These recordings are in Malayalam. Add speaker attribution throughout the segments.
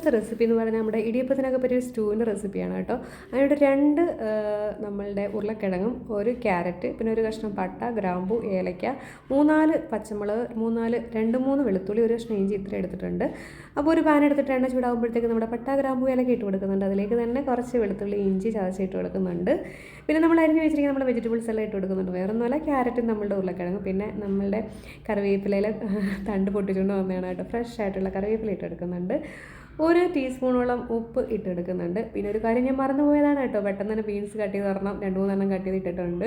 Speaker 1: രണ്ടാമത്തെ റെസിപ്പി എന്ന് പറഞ്ഞാൽ നമ്മുടെ ഇടിയപ്പത്തിനൊക്കെ പറ്റിയ സ്റ്റൂവിന്റെ റെസിപ്പിയാണ് കേട്ടോ. അതിനോട് രണ്ട് നമ്മളുടെ ഉരുളക്കിഴങ്ങും ഒരു ക്യാരറ്റ് പിന്നെ ഒരു കഷ്ണം പട്ട ഗ്രാമ്പു ഏലയ്ക്ക മൂന്നാൽ പച്ചമുളക് മൂന്നാൽ രണ്ട് മൂന്ന് വെളുത്തുള്ളി ഒരു കഷ്ണം ഇഞ്ചി ഇത്ര എടുത്തിട്ടുണ്ട്. അപ്പോൾ ഒരു പാൻ എടുത്തിട്ട് എണ്ണ ചൂടാകുമ്പോഴത്തേക്ക് നമ്മുടെ പട്ട ഗ്രാമ്പു ഏലയ്ക്ക ഇട്ട് കൊടുക്കുന്നുണ്ട്. അതിലേക്ക് തന്നെ കുറച്ച് വെളുത്തുള്ളി ഇഞ്ചി ചതച്ചിട്ട് കൊടുക്കുന്നുണ്ട്. പിന്നെ നമ്മൾ അരിഞ്ഞ് വെച്ചിരിക്കുന്ന നമ്മുടെ വെജിറ്റബിൾസ് എല്ലാം ഇട്ട് കൊടുക്കുന്നുണ്ട്. വേറെ ഒന്നുമല്ല ക്യാരറ്റും നമ്മളുടെ ഉരുളക്കിഴങ്ങ്. പിന്നെ നമ്മളുടെ കറിവേപ്പിലയിൽ തണ്ട് പൊട്ടിച്ചുകൊണ്ട് വന്നതാണ് കേട്ടോ. ഫ്രഷ് ആയിട്ടുള്ള കറിവേപ്പില ഇട്ട് എടുക്കുന്നുണ്ട് ഒരു ടീസ്പൂണോളം ഉപ്പ് ഇട്ടെടുക്കുന്നുണ്ട്. പിന്നെ ഒരു കാര്യം ഞാൻ മറന്നുപോയതാണ് കേട്ടോ. പെട്ടെന്ന് തന്നെ ബീൻസ് കട്ട് ചെയ്ത് തരണം രണ്ട് മൂന്നെണ്ണം കട്ട് ചെയ്ത് ഇട്ടിട്ടുണ്ട്.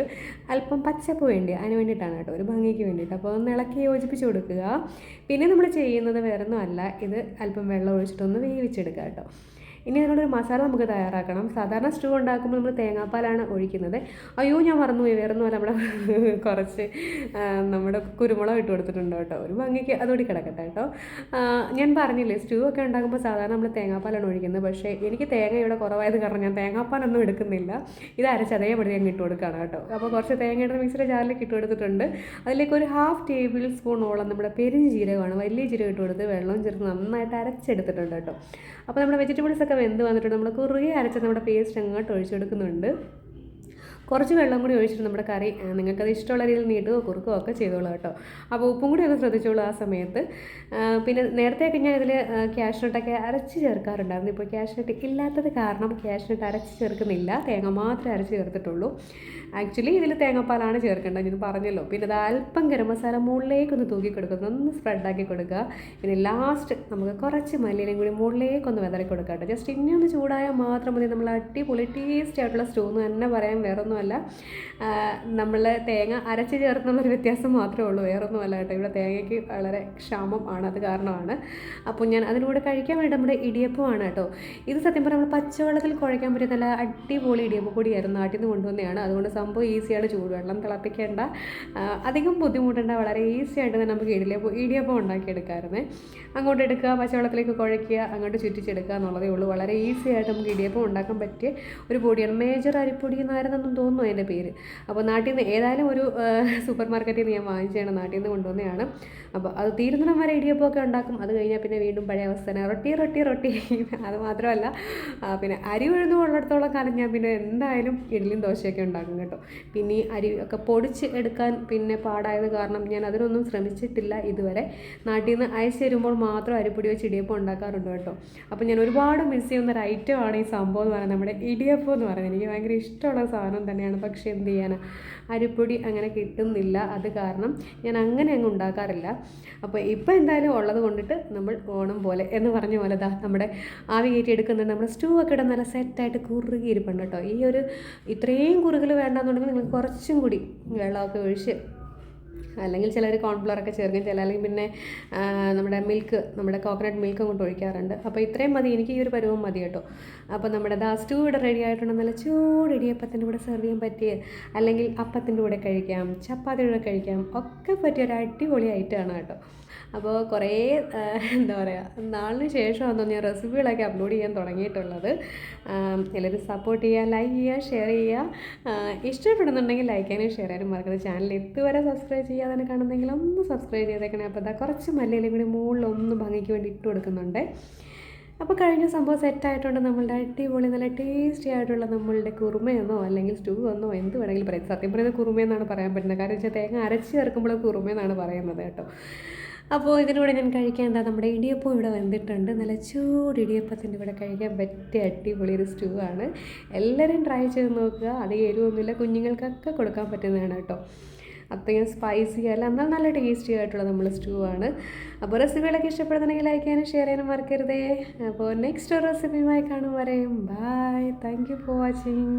Speaker 1: അല്പം പച്ചപ്പ് വേണ്ടി അതിന് വേണ്ടിയിട്ടാണ് കേട്ടോ. ഒരു ഭംഗിക്ക് വേണ്ടിയിട്ട്. അപ്പോൾ ഒന്ന് ഇളക്കി യോജിപ്പിച്ച് കൊടുക്കുക. പിന്നെ നമ്മൾ ചെയ്യുന്നത് വേറൊന്നും അല്ല. ഇത് അല്പം വെള്ളം ഒഴിച്ചിട്ടൊന്ന് വേവിച്ചെടുക്കുക കേട്ടോ. ഇനി അതിനുള്ളൊരു മസാല നമുക്ക് തയ്യാറാക്കണം. സാധാരണ സ്റ്റൂ ഉണ്ടാക്കുമ്പോൾ നമ്മൾ തേങ്ങാപ്പാലാണ് ഒഴിക്കുന്നത്. അയ്യോ ഞാൻ മറന്നുപോയി. വേറെ പോലെ നമ്മുടെ കുറച്ച് നമ്മുടെ കുരുമുളക് ഇട്ട് കൊടുത്തിട്ടുണ്ട് കേട്ടോ. ഒരു ഭംഗിക്ക് അതോടി കിടക്കട്ടെ കേട്ടോ. ഞാൻ പറഞ്ഞില്ലേ സ്റ്റൂ ഒക്കെ ഉണ്ടാക്കുമ്പോൾ സാധാരണ നമ്മൾ തേങ്ങാപ്പാലാണ് ഒഴിക്കുന്നത്. പക്ഷേ എനിക്ക് തേങ്ങ ഇവിടെ കുറവായത് കാരണം ഞാൻ തേങ്ങാപ്പാലൊന്നും എടുക്കുന്നില്ല. ഇത് അരച്ച് അതേപടി ഞാൻ ഇട്ട് കൊടുക്കുകയാണ് കേട്ടോ. അപ്പോൾ കുറച്ച് തേങ്ങയുടെ മിക്സിയുടെ ജാറിലേക്ക് ഇട്ട് കൊടുത്തിട്ടുണ്ട്. അതിലേക്ക് ഒരു ഹാഫ് ടേബിൾ സ്പൂണോളം നമ്മുടെ പെരിഞ്ഞ് ജീരകമാണ് വലിയ ജീരകം ഇട്ട് കൊടുത്ത് വെള്ളം ചേർത്ത് നന്നായിട്ട് അരച്ചെടുത്തിട്ടുണ്ട് കേട്ടോ. അപ്പോൾ നമ്മുടെ വെജിറ്റബിൾസ് ഒക്കെ വെന്ത് വന്നിട്ടുണ്ട്? നമ്മൾ കുറുകെ അരച്ച നമ്മുടെ പേസ്റ്റ് അങ്ങോട്ട് ഒഴിച്ചു കൊടുക്കുന്നുണ്ട്. കുറച്ച് വെള്ളം കൂടി ഒഴിച്ചിട്ട് നമ്മുടെ കറി നിങ്ങൾക്കത് ഇഷ്ടമുള്ള രീതിയിൽ നീട്ടുകയോ കുറുക്കുകയോ ഒക്കെ ചെയ്തോളൂ കേട്ടോ. അപ്പോൾ ഉപ്പും കൂടി ഒന്ന് ശ്രദ്ധിച്ചോളൂ ആ സമയത്ത്. പിന്നെ നേരത്തെയൊക്കെ ഞാൻ ഇതിൽ ക്യാഷ്നട്ടൊക്കെ അരച്ച് ചേർക്കാറുണ്ടായിരുന്നു. ഇപ്പോൾ ക്യാഷ്നട്ട് ഇല്ലാത്തത് കാരണം ക്യാഷ്നട്ട് അരച്ച് ചേർക്കുന്നില്ല. തേങ്ങ മാത്രമേ അരച്ച് ചേർത്തിട്ടുള്ളൂ. ആക്ച്വലി ഇതിൽ തേങ്ങാപ്പാലാണ് ചേർക്കേണ്ടത്. ഞാൻ പറഞ്ഞല്ലോ. പിന്നെ അത് അല്പം ഗരം മസാല മുകളിലേക്കൊന്ന് തൂക്കി കൊടുക്കുക ഒന്ന് സ്പ്രെഡാക്കി കൊടുക്കുക. പിന്നെ ലാസ്റ്റ് നമുക്ക് കുറച്ച് മല്ലിയിലും കൂടി മുകളിലേക്കൊന്ന് വിതറി കൊടുക്കാം കേട്ടോ. ജസ്റ്റ് ഇനി ഒന്ന് ചൂടായാൽ മാത്രം മതി. നമ്മൾ അടിപൊളി ടേസ്റ്റ് ആയിട്ടുള്ള സ്റ്റൂ എന്ന് തന്നെ പറയാൻ വേറൊന്നുമല്ല. നമ്മൾ തേങ്ങ അരച്ച് ചേർത്തുള്ളൊരു വ്യത്യാസം മാത്രമേ ഉള്ളൂ. വേറൊന്നുമല്ല കേട്ടോ. ഇവിടെ തേങ്ങയ്ക്ക് വളരെ ക്ഷാമം ആണ്. അത് കാരണമാണ്. അപ്പോൾ ഞാൻ അതിലൂടെ കഴിക്കാൻ വേണ്ടി നമ്മുടെ ഇടിയപ്പമാണ് കേട്ടോ. ഇത് സത്യം പറഞ്ഞാൽ നമ്മൾ പച്ചവെള്ളത്തിൽ കുഴയ്ക്കാൻ പറ്റിയ നല്ല അടിപൊളി ഇടിയപ്പം കൂടിയായിരുന്നു നാട്ടിൽ നിന്ന് കൊണ്ടുവന്നതാണ്. അതുകൊണ്ട് സംഭവം ഈസിയാണ് ചൂടുവെള്ളം തിളപ്പിക്കേണ്ട. അധികം ബുദ്ധിമുട്ടേണ്ട വളരെ ഈസിയായിട്ട് തന്നെ നമുക്ക് ഇടിയപ്പം ഇടിയപ്പം ഉണ്ടാക്കിയെടുക്കാമായിരുന്നേ. അങ്ങോട്ട് എടുക്കുക പച്ചവെള്ളത്തിലേക്ക് കുഴയ്ക്കുക അങ്ങോട്ട് ചുറ്റിച്ചെടുക്കുക എന്നുള്ളതേ ഉള്ളൂ. വളരെ ഈസിയായിട്ട് നമുക്ക് ഇടിയപ്പം ഉണ്ടാക്കാൻ പറ്റിയ ഒരു പൊടിയാണ്. മേജർ അരിപ്പൊടി എന്നായിരുന്നെന്നും തോന്നുന്നു അതിന്റെ പേര്. അപ്പോൾ നാട്ടിൽ നിന്ന് ഏതായാലും ഒരു സൂപ്പർ മാർക്കറ്റിൽ നിന്ന് ഞാൻ വാങ്ങിച്ചാണ് നാട്ടിൽ നിന്ന് കൊണ്ടുവന്നതാണ്. അപ്പോൾ അത് തീരുന്നിടം വരെ ഇടിയപ്പമൊക്കെ ഉണ്ടാക്കും. അത് കഴിഞ്ഞാൽ പിന്നെ വീണ്ടും പഴയ അവസ്ഥ. തന്നെ റൊട്ടി റൊട്ടി റൊട്ടി. അത് മാത്രമല്ല പിന്നെ അരി ഉഴുന്ന് ഉള്ളിടത്തോളം കാലം ഞാൻ പിന്നെ എന്തായാലും ഇഡ്ഡലിയും ദോശയൊക്കെ ഉണ്ടാക്കും കേട്ടോ. പിന്നെ അരി ഒക്കെ പൊടിച്ച് എടുക്കാൻ പിന്നെ പാടായത് കാരണം ഞാൻ അതിനൊന്നും ശ്രമിച്ചിട്ടില്ല ഇതുവരെ. നാട്ടിൽ നിന്ന് അയച്ചു തരുമ്പോൾ മാത്രം അരിപ്പൊടി വെച്ച് ഇടിയപ്പം ഉണ്ടാക്കാറുണ്ട് കേട്ടോ. അപ്പോൾ ഞാൻ ഒരുപാട് മിസ് ചെയ്യുന്ന ഒരു ഐറ്റമാണ് ഈ സംഭവം എന്ന് പറയുന്നത്. നമ്മുടെ ഇടിയപ്പം എന്ന് പറയുന്നത്. എനിക്ക് ഭയങ്കര ഇഷ്ടമുള്ള സാധനം തന്നെയാണ്. പക്ഷേ എന്ത് ചെയ്യാനാ? അരിപ്പൊടി അങ്ങനെ കിട്ടുന്നില്ല. അത് കാരണം ഞാൻ അങ്ങനെ അങ്ങ് ഉണ്ടാക്കാറില്ല. അപ്പോൾ ഇപ്പോൾ എന്തായാലും ഉള്ളത് കൊണ്ടിട്ട് നമ്മൾ ഓണം പോലെ എന്ന് പറഞ്ഞ പോലെ ദാ നമ്മുടെ ആവി കയറ്റി എടുക്കുന്നുണ്ട് നമ്മുടെ സ്റ്റൂ ഒക്കെ ഇടാൻ നല്ല സെറ്റായിട്ട് കുറുകി ഇരിപ്പുണ്ട് കേട്ടോ. ഈ ഒരു ഇത്രയും കുറുകൽ വേണ്ടാന്നുണ്ടെങ്കിൽ നിങ്ങൾ കുറച്ചും കൂടി വെള്ളമൊക്കെ ഒഴിച്ച് അല്ലെങ്കിൽ ചിലർ കോൺഫ്ലവറൊക്കെ ചേർക്കും ചില അല്ലെങ്കിൽ പിന്നെ നമ്മുടെ മിൽക്ക് നമ്മുടെ കോക്കനട്ട് മിൽക്ക് അങ്ങോട്ട് ഒഴിക്കാറുണ്ട്. അപ്പോൾ ഇത്രയും മതി. എനിക്ക് ഈ ഒരു പരുവം മതി കേട്ടോ. അപ്പോൾ നമ്മുടെ ദാ സ്റ്റൂ ഇവിടെ റെഡി ആയിട്ടുണ്ട്. നല്ല ചൂട് ഇടിയപ്പത്തിന്റെ കൂടെ സെർവ് ചെയ്യാൻ പറ്റിയ അല്ലെങ്കിൽ അപ്പത്തിന്റെ കൂടെ കഴിക്കാം ചപ്പാത്തിയുടെ കൂടെ കഴിക്കാം ഒക്കെ പറ്റിയ ഒരു അടിപൊളി ഐറ്റമാണ് കേട്ടോ. അപ്പോൾ കുറേ എന്താ പറയുക നാളിന് ശേഷമാണ് ഞാൻ റെസിപ്പികളൊക്കെ അപ്ലോഡ് ചെയ്യാൻ തുടങ്ങിയിട്ടുള്ളത്. എല്ലാവരും സപ്പോർട്ട് ചെയ്യുക ലൈക്ക് ചെയ്യുക ഷെയർ ചെയ്യുക. ഇഷ്ടപ്പെടുന്നുണ്ടെങ്കിൽ ലൈക്ക് ചെയ്യാനും ഷെയർ ചെയ്യാനും മറക്കരുത്. ചാനൽ ഇതുവരെ സബ്സ്ക്രൈബ് ചെയ്യാതെ കാണുന്നെങ്കിൽ ഒന്ന് സബ്സ്ക്രൈബ് ചെയ്തേക്കണേ. അപ്പോൾ അതാ കുറച്ച് മല്ലിയിലും കൂടി മുകളിൽ ഒന്ന് ഭംഗിക്ക് വേണ്ടി ഇട്ട് കൊടുക്കുന്നുണ്ട്. അപ്പോൾ കഴിഞ്ഞ സംഭവം സെറ്റായിട്ടുണ്ട് നമ്മളുടെ അടിപൊളി നല്ല ടേസ്റ്റി ആയിട്ടുള്ള നമ്മളുടെ കുറുമയെന്നോ അല്ലെങ്കിൽ സ്റ്റൂ എന്നോ എന്ത് വേണമെങ്കിലും പറയാം. സത്യം പറയുന്നത് കുറുമയെന്നാണ് പറയാൻ പറ്റുന്നത്. കാരണം വെച്ചാൽ തേങ്ങ അരച്ച് ചേർക്കുമ്പോൾ കുറുമയെന്നാണ് പറയുന്നത് കേട്ടോ. അപ്പോൾ ഇതിലൂടെ ഞാൻ കഴിക്കാൻ എന്താ നമ്മുടെ ഇടിയപ്പം ഇവിടെ വന്നിട്ടുണ്ട് നല്ല ചൂട് ഇടിയപ്പത്തിന്റെ ഇവിടെ കഴിക്കാൻ പറ്റിയ അടിപൊളി ഒരു സ്റ്റൂ ആണ്. എല്ലാവരും ട്രൈ ചെയ്ത് നോക്കുക. അധികം എരിവൊന്നുമില്ല. കുഞ്ഞുങ്ങൾക്കൊക്കെ കൊടുക്കാൻ പറ്റുന്നതാണ് കേട്ടോ. അത്രയും സ്പൈസി അല്ല എന്നാൽ നല്ല ടേസ്റ്റി ആയിട്ടുള്ള നമ്മൾ സ്റ്റൂ ആണ്. അപ്പോൾ റെസിപ്പികളൊക്കെ ഇഷ്ടപ്പെടുന്നുണ്ടെങ്കിൽ ലൈക്ക് ചെയ്യാനും ഷെയർ ചെയ്യാനും മറക്കരുതേ. അപ്പോൾ നെക്സ്റ്റ് റെസിപ്പിയുമായി കാണും വരെയും. Bye thank you for watching